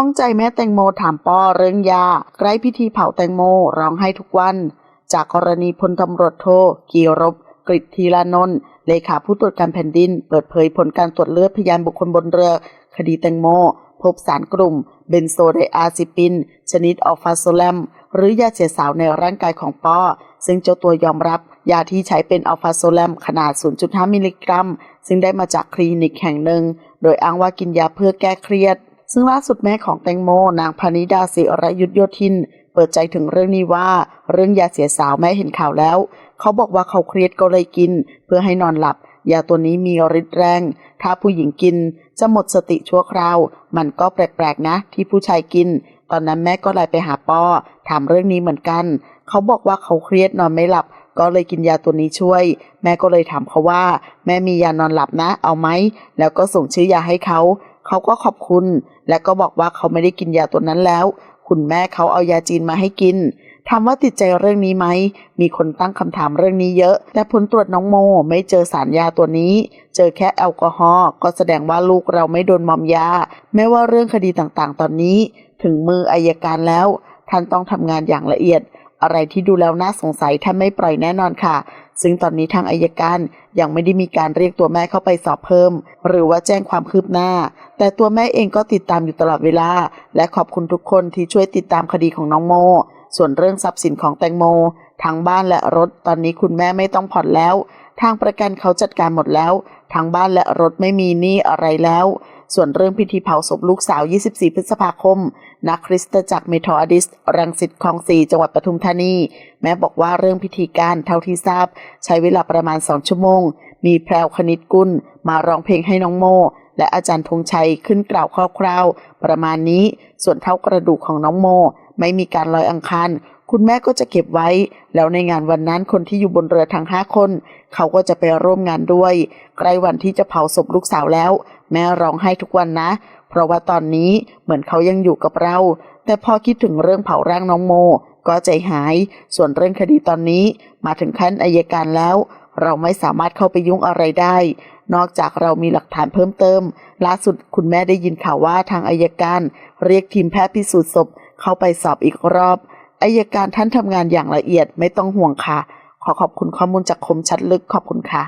ข้องใจแม่แตงโมถามปอเรื่องยาใกล้พิธีเผาแตงโมร้องไห้ทุกวัน จากกรณีพลตำรวจโทกีรบกฤษทีลานนท์เลขาผู้ตรวจการแผ่นดิน เปิดเผยผลการตรวจเลือดพยานบุคคลบนเรือ คดีแตงโม พบสารกลุ่ม เบนโซไดอาซิปิน ชนิดออฟาโซแลม หรือยาเสียสาวในร่างกายของปอ ซึ่งเจ้าตัวยอมรับ ยาที่ใช้เป็นอัลฟาโซแลมขนาด 0.5 มิลลิกรัม ซึ่งได้มาจากคลินิกแห่งหนึ่ง โดยอ้างว่ากินยาเพื่อแก้เครียด ซึ่งล่าสุดแม่ของแตงโม นางพนิดาศิรยุทธโยธิน เปิดใจถึงเรื่องนี้ว่า เรื่องยาเสียสาวแม่เห็นข่าวแล้ว เขาบอกว่าเขาเครียดก็เลยกิน เพื่อให้นอนหลับ ยาตัวนี้มีฤทธิ์แรง ถ้าผู้หญิงกิน จะหมดสติชั่วคราว มันก็แปลกๆนะ ที่ผู้ชายกิน ตอนนั้นแม่ก็ไลน์ไปหาป้อถามเรื่องนี้เหมือนกัน เขาบอกว่าเขาเครียดนอนไม่หลับก็เลยกินยาตัวนี้ช่วย แม่ก็เลยถามเขาว่า แม่มียานอนหลับนะ เอาไหม แล้วก็ส่งชื่อยาให้เขา เขาก็ขอบคุณ และก็บอกว่าเขาไม่ได้กินยาตัวนั้นแล้ว คุณแม่เขาเอายาจีนมาให้กินถามว่าติดใจเรื่องนี้ไหม มีคนตั้งคำถามเรื่องนี้เยอะ แต่ผลตรวจน้องโมไม่เจอสารยาตัวนี้ เจอแค่แอลกอฮอล์ ก็แสดงว่าลูกเราไม่โดนมอมยา แม้ว่าเรื่องคดีต่างๆ ตอนนี้ ถึงมืออายการแล้ว ท่านต้องทำงานอย่างละเอียด อะไรที่ดูแล้วน่าสงสัยท่านไม่ปล่อยแน่นอนค่ะ ซึ่งตอนนี้ทางอายการยังไม่ได้มีการเรียกตัวแม่เข้าไปสอบเพิ่ม หรือว่าแจ้งความคืบหน้า แต่ตัวแม่เองก็ติดตามอยู่ตลอดเวลา และขอบคุณทุกคนที่ช่วยติดตามคดีของน้องโม ส่วนเรื่องทรัพย์สินของแตงโมทางบ้านและรถ ตอนนี้คุณแม่ไม่ต้องผ่อนแล้ว ทางประกันเขาจัดการหมดแล้วทางบ้านและรถไม่มีหนี้อะไรแล้ว ส่วนเรื่องพิธีเผาศพลูกสาว 24 พฤษภาคมนักคริสตจักรเมทออดิส รังสิตคลองสีจังหวัดปทุมธานี แม่บอกว่าเรื่องพิธีการเท่าที่ทราบ ใช้เวลาประมาณ2ชั่วโมง มีแพรวคณิตกุลมาร้องเพลงให้น้องโม และอาจารย์ธงชัยขึ้นกล่าวคร่าวๆประมาณนี้ ส่วนเท่ากระดูกของน้องโม ไม่มีการลอยอังคาร คุณแม่ก็จะเก็บไว้ แล้วในงานวันนั้นคนที่อยู่บนเรือทั้งห้าคน เขาก็จะไปร่วมงานด้วย ใกล้วันที่จะเผาศพลูกสาวแล้ว แม่ร้องไห้ทุกวันนะ เพราะว่าตอนนี้เหมือนเขายังอยู่กับเรา แต่พอคิดถึงเรื่องเผาร่างน้องโม ก็ใจหาย ส่วนเรื่องคดีตอนนี้มาถึงขั้นอายการแล้ว เราไม่สามารถเข้าไปยุ่งอะไรได้ นอกจากเรามีหลักฐานเพิ่มเติม ล่าสุดคุณแม่ได้ยินข่าวว่าทางอายการ เรียกทีมแพทย์พิสูจน์ศพเข้าไปสอบอีกรอบ อายการท่านทำงานอย่างละเอียดไม่ต้องห่วงค่ะ ขอขอบคุณข้อมูลจากคมชัดลึกขอบคุณค่ะ